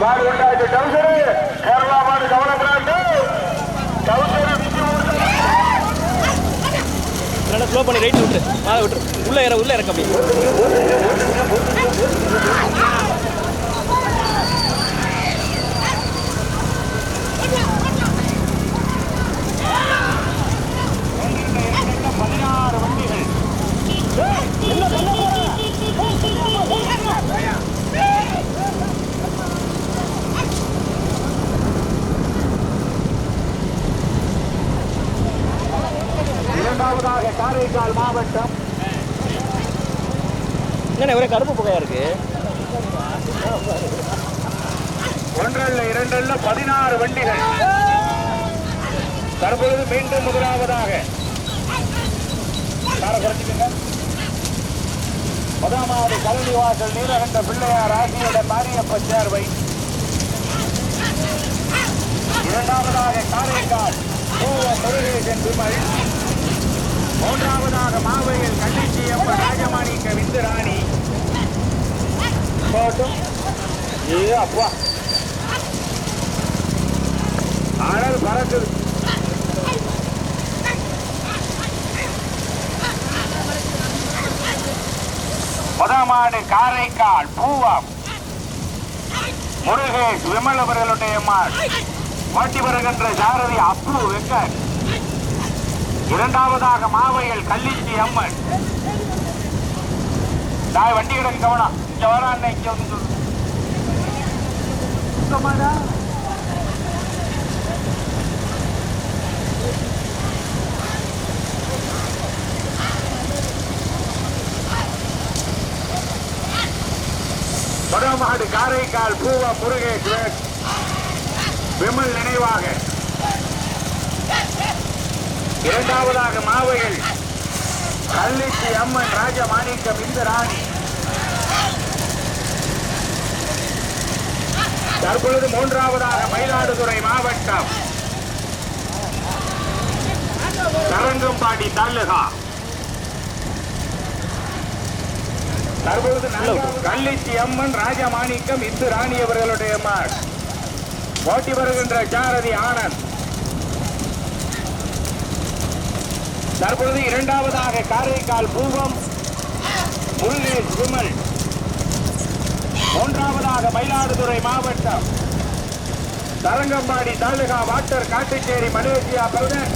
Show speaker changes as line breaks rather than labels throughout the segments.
மாடு டவுசரு கேரளா மாடு டவுசரு விட்டு
நல்லா ஸ்லோ பண்ணி ரைட் விட்டுரு. மேலே விட்டுரு. உள்ளே இற உள்ளே இறக்க அப்படி.
பதினாறு வண்டிகள். இரண்டாவதாக காரைக்கால் மாவட்டம்.
என்ன ஒரே கருப்பு புகையா இருக்கு?
ஒன்றல்ல இரண்டல்ல பதினாறு வண்டிகள். தற்பொழுது மீண்டும் முதலாவதாக. முதலாவது கல்வி வாசல் நீலகண்ட பிள்ளையார் ஆகியோட மாரியப்ப சேர்வை. இரண்டாவதாக காரைக்கால் பூவ முருகேசன் விமல். மூன்றாவதாக மாவையில் கண்டிச்சியம்ம ராஜமாணிக்க விந்துராணி போட்டும். ஏ அப்பா. அனல் பறக்குது முதமாடு காரைக்கால் பூவம். முருகேஷ் விமல் அவர்களுடைய மாள் ஓட்டி வருகின்ற சாரதி அப்பு வெங்கட். இரண்டாவதாக மாவையல் கல்லிச்சி அம்மன். தாய் வண்டி கிடக்கு கவனம் இங்க வர அண்ணன் இங்க வந்து சொல்லு. சுத்தமாடா. வடமாடு காரைக்கால் பூவா முருகேஸ்வர் விமல் நினைவாக. இரண்டாவதாக மாவையில் கல்லிச்சி அம்மன் ராஜமாணிக்கம் இந்த ராணி தற்பொழுது மூன்றாவதாக மயிலாடுதுறை மாவட்டம். தரங்கம்பாடி தாலுகா. தற்பொழுது கல்லிச்சி அம்மன் ராஜமாணிக்கம் இந்து ராணி அவர்களுடைய மாட் ஓட்டி வருகின்ற சாரதி ஆனந்த். தற்பொழுது இரண்டாவதாக காரைக்கால் பூவம் முருகேஷ் விமல் மூன்றாவதாக மயிலாடுதுறை மாவட்டம். Tharangambadi taluka water Kattucheri Malaysia brother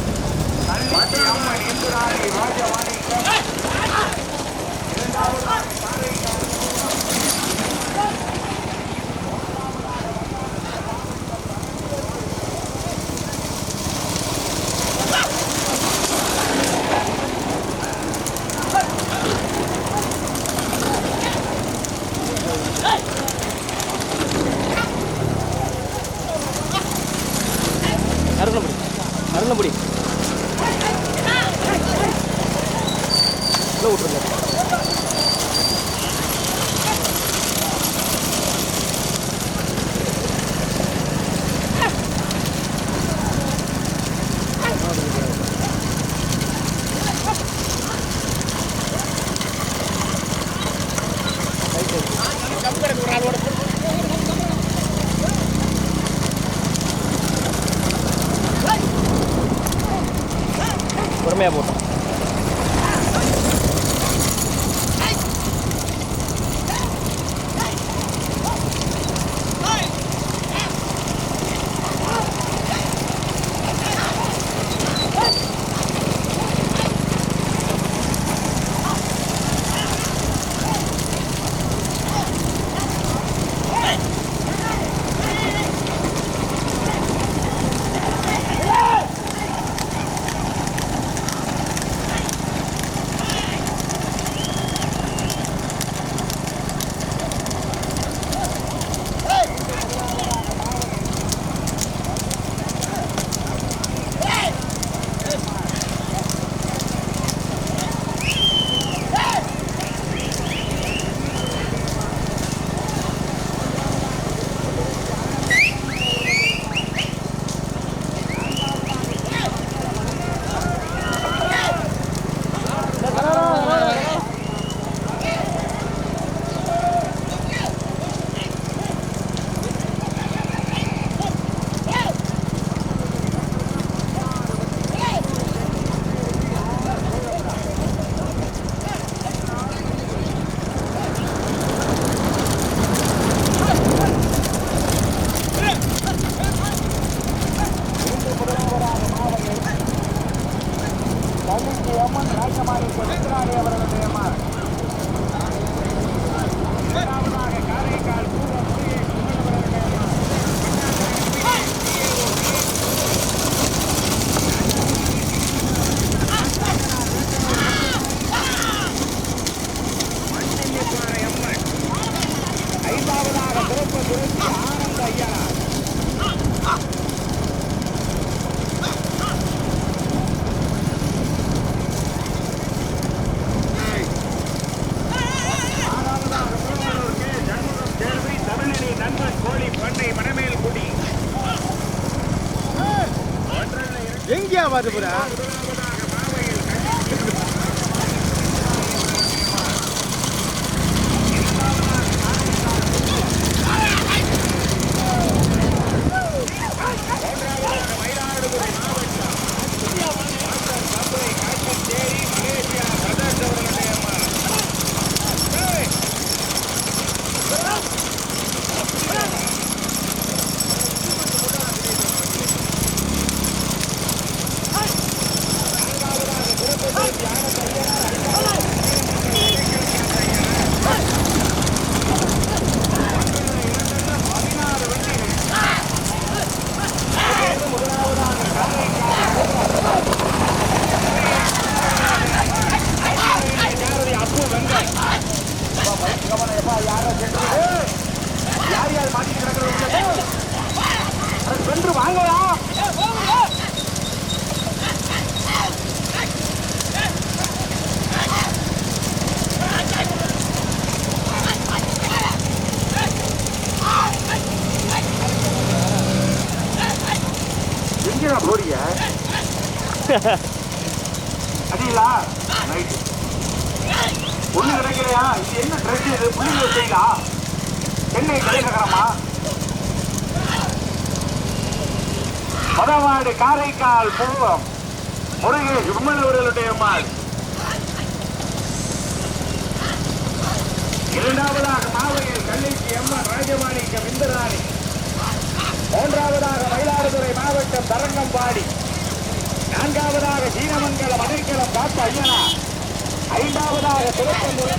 இரண்டாவது burada. போட்டோம்
எங்கடா போறிய. அடிங்களா ரைட் ஒண்ணு கிடைக்கலையா? இது என்ன ட்ரெஸ் இது? புள்ளி வச்சீங்களா சென்னை தலைநகரமா பதவாடு காரைக்கால் பூவம். முருகேஷ் அவர்களுடைய மாள் இரண்டாவதாக மாவையில் கல்லிக்கு எம்மா ராஜமாணிக்கம் இந்திராணி மூன்றாவதாக மயிலாடுதுறை மாவட்டம் தரங்கம்பாடி. நான்காவதாக சீனமங்கலம் அடைக்கலம் காத்த ஐயனா ஐந்தாவதாக திருப்பங்குளத்தி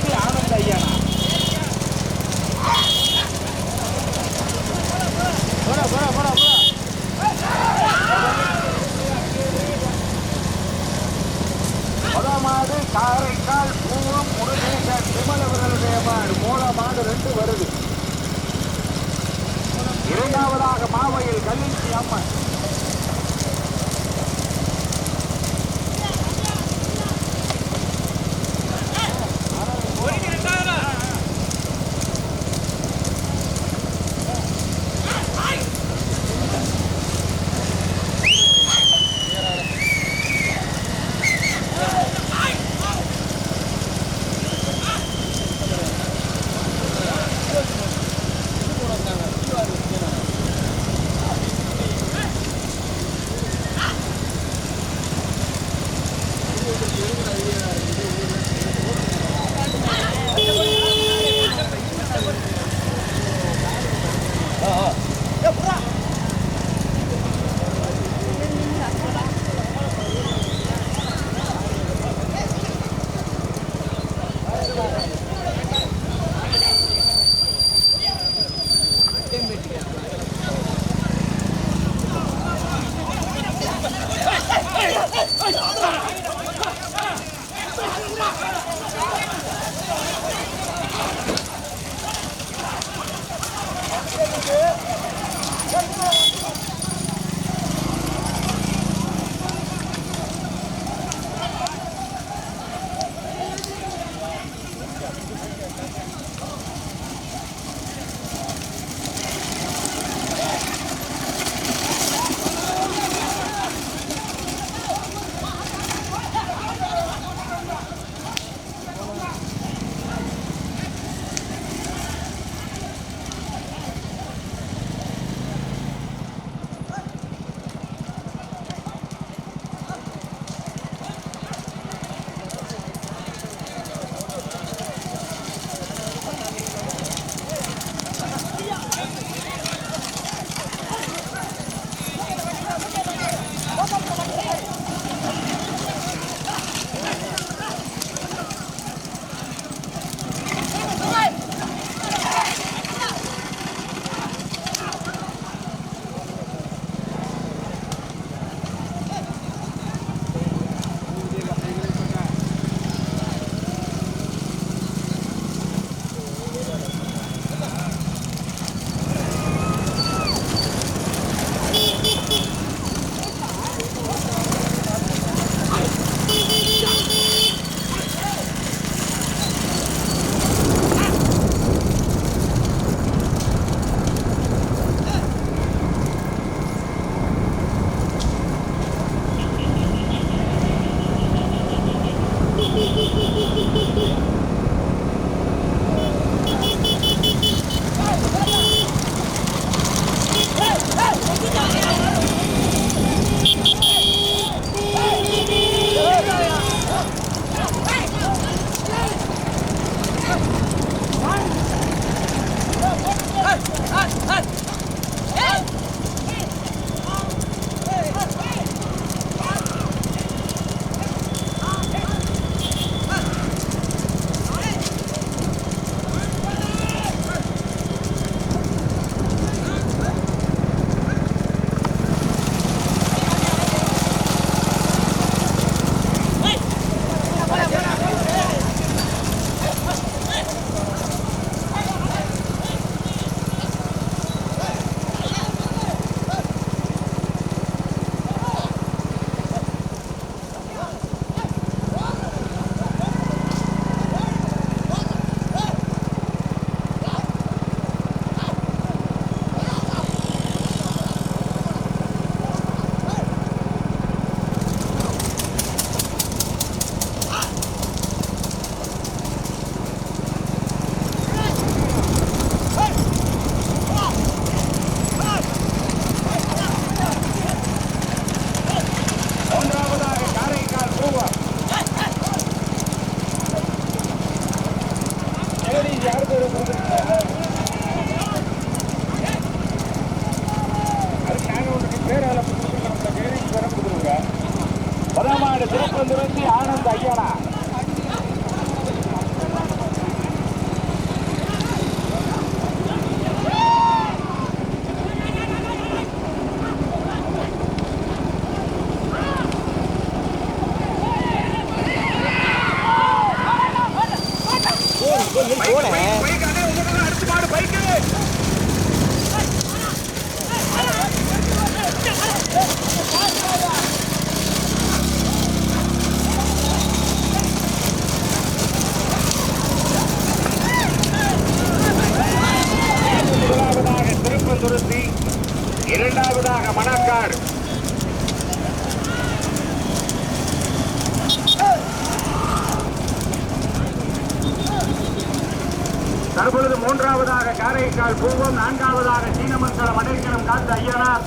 காரைக்கால் பூவம் நான்காவதாக சீனமங்கலம் அடைக்கலம் காத்து ஐயனார்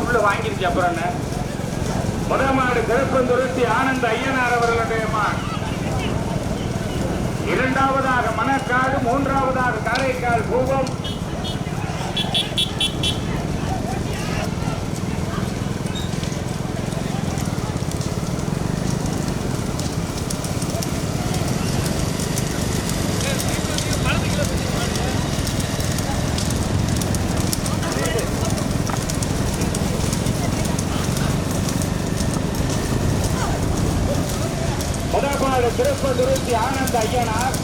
உள்ள வாங்கிருச்சு அப்புறம் என்ன? முதல் மாடு திருப்பந்துருத்தி ஆனந்த ஐயனார் அவர்களுடைய மாடு இரண்டாவதாக மணக்காடு மூன்றாவதாக காரைக்கால் பூவம். முதல் மாடு ஆனந்த ஐயனார்.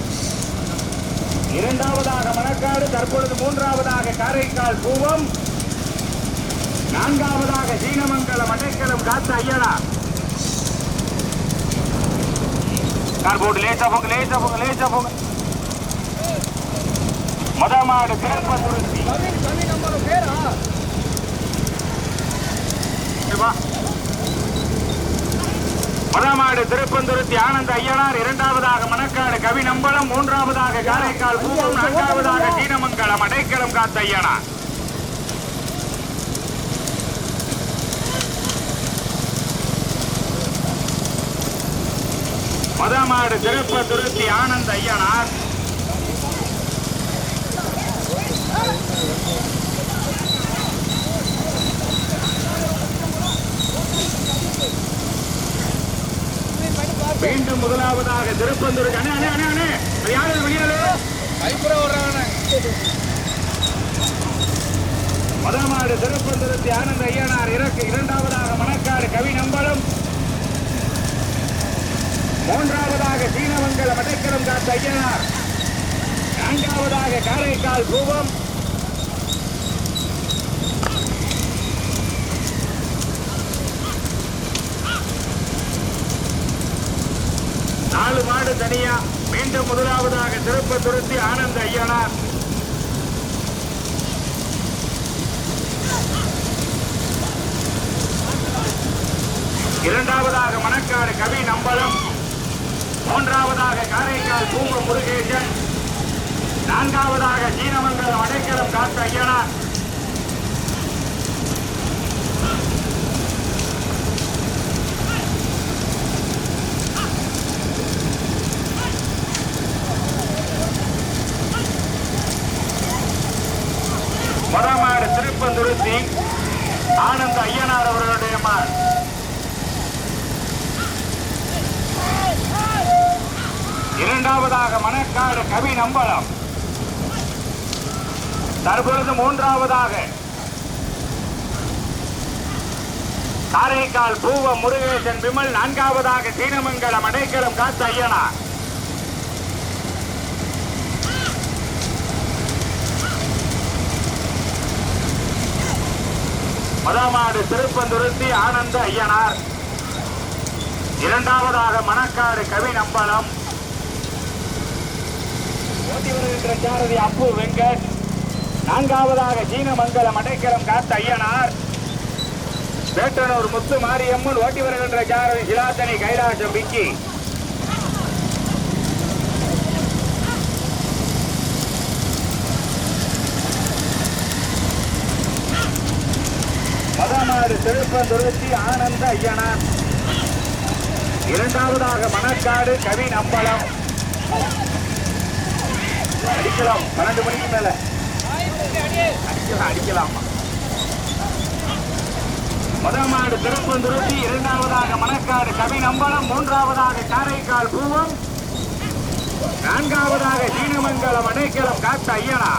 இரண்டாவதாக மணக்காடு தற்பொழுது மூன்றாவதாக காரைக்கால் பூவம். நான்காவதாக சீனமங்கலம் அடைக்கலம் காத்த ஐயனார். கார் போட்டு லேசா போங்க லேசா போங்க லேசா போங்க. மதமாடு மாடு திருப்பந்துருத்தி
கவின் கவின் நம்ம பேரா
வா. முதமாடு திருப்பந்துருத்தி ஆனந்த ஐயனார் இரண்டாவதாக மணக்காடு கவிநம்பலம் மூன்றாவதாக காரைக்கால் பூவம் நான்காவதாக தீனமங்கலம் அடைக்கலம் காத்த ஐயனார். மதமாடு திருப்பதுருத்தி ஆனந்த ஐயனார். மீண்டும் முதலாவதாக திருப்பந்தூர். அண்ணே அண்ணே அண்ணே அண்ணே. யாரு வெளியாளு
கைப்புற வர்றாங்க
மதமாடு திருப்பந்தூரத்தி ஆனந்த ஐயனார் இறக்கு இரண்டாவதாக மணக்காடு கவி நம்பலம் மூன்றாவதாக சீனமங்கலம் அடைக்கலம் காத்த ஐயனார். நான்காவதாக காரைக்கால் பூவம். நாலு மாடு தனியா மீண்டும் முதலாவதாக திருப்பத்துருத்தி ஆனந்த ஐயனார். இரண்டாவதாக மணக்காடு கவி நம்பலம். மூன்றாவதாக காரைக்கால் பூங்கு முருகேசன். நான்காவதாக சீனமங்கலம் அடைக்கலம் காத்த ஐயனார். மொடமாடு திருப்பந்துருத்தி ஆனந்த ஐயனார் அவர்களுடைய மாடு. இரண்டாவதாக மணக்காடு கவி நம்பலம். தற்பொழுது மூன்றாவதாக காரைக்கால் பூவ முருகேசன் விமல் நான்காவதாக சீனமங்கலம் அடைக்கலம் காத்த ஐயனார். மதமாடு திருப்பந்துருத்தி ஆனந்த ஐயனார். இரண்டாவதாக மணக்காடு கவி நம்பலம். சாரதி அப்பு வெங்கட். நான்காவதாக ஜீனமங்கலம் அடைக்கலம் காத்த ஐயனார். வேட்டனூர் முத்து மாரியம்மன் ஓட்டி வருகின்ற சாரதி சிலாத்தனி கைலாசம் விக்கி மதமாடு திருப்பந்துருத்தி ஆனந்த ஐயனார் இரண்டாவதாக மணக்காடு கவி நம்பலம் அடிக்கலாம். பன்னெண்டு மணிக்கு மேல. அடிக்கலாம் அடிக்கலாமா. முதமாடு திருப்பந்துருத்தி இரண்டாவதாக மணக்காடு கவி நம்பலம் மூன்றாவதாக காரைக்கால் பூவம் நான்காவதாக சீனமங்கலம் அடைக்கலம் காத்த ஐயனா.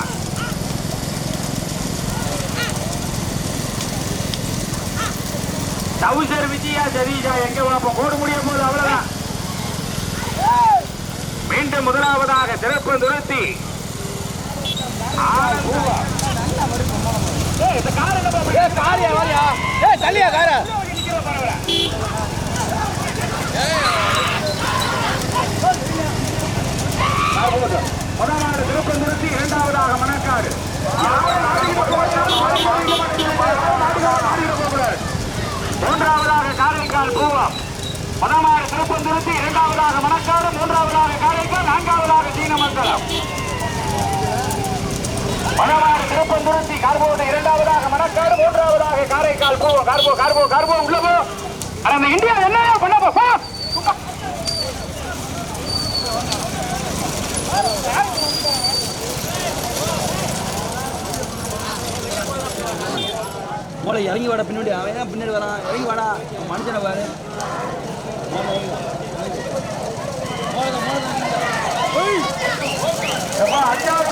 டவுசர் விஜயா சதீஷா எங்க பார்ப்போம் கோடு முடியும் போது அவ்வளவுதான். மீண்டும் முதலாவதாக சிறப்பு நிறுத்தி
தள்ளியா காரா?
முதலாவது திருப்பந்துருத்தி இரண்டாவதாக மணக்காடு. மூன்றாவதாக காரைக்கால் பூவா முதலாவது திருப்பந்துருத்தி இரண்டாவதாக மணக்காடு மூன்றாவதாக காரைக்கால் நான்காவதாக சீனமங்கலம். முதலாவது திருப்பந்துருத்தி கார்போடு இரண்டாவதாக மணக்காடு மூன்றாவதாக காரைக்கால் பூவம். கார்போ கார்போ கார்போ உள்ளவோ அந்த இந்தியா என்ன பண்ண போ,
போல இறங்கி வாடா பின்னாடி. அவன் பின்னாடி வரான்? இறங்கி வாடா. மனுஷனை பாரு. அஞ்சாவது